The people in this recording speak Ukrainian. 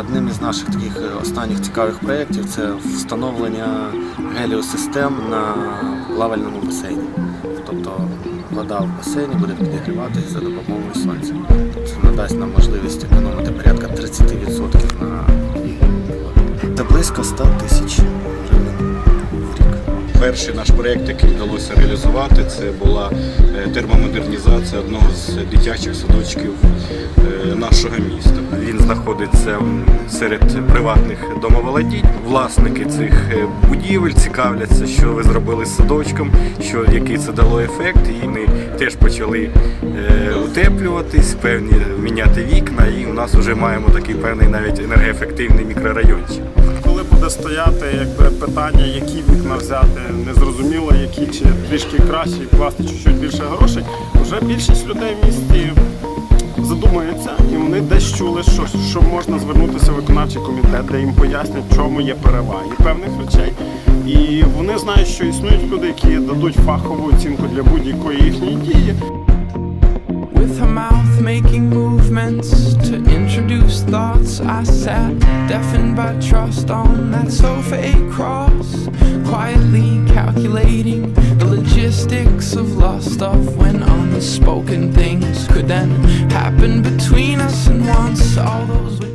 Одним із наших таких е, останніх цікавих проєктів це встановлення геліосистем на плавальному басейні. Тобто вода в басейні буде підігріватися за допомогою сонця. Це надасть нам можливість економити порядка 30% на це близько 100 тисяч. Перший наш проєкт, який вдалося реалізувати, це була е, термомодернізація одного з дитячих садочків е, нашого міста. Він знаходиться серед приватних домоволодінь. Власники цих е, будівель цікавляться, що ви зробили з садочком, що який це дало ефект. І ми теж почали утеплюватись, певні міняти вікна, нас вже маємо такий певний навіть енергоефективний мікрорайончик. Коли буде стояти якби питання, які вікна взяти, незрозуміло, які чи трішки кращі, вкласти чуть-чуть більше грошей, вже більшість людей в місті задумуються, і вони десь чули, що, що можна звернутися в виконавчий комітет, де їм пояснять, в чому є переваги певних речей. І вони знають, що існують люди, які дадуть фахову оцінку для будь-якої їхньої дії. With her mouth making movements to I sat deafened by trust on that sofa across, quietly calculating the logistics of lust of when unspoken things could then happen between us, and once all those.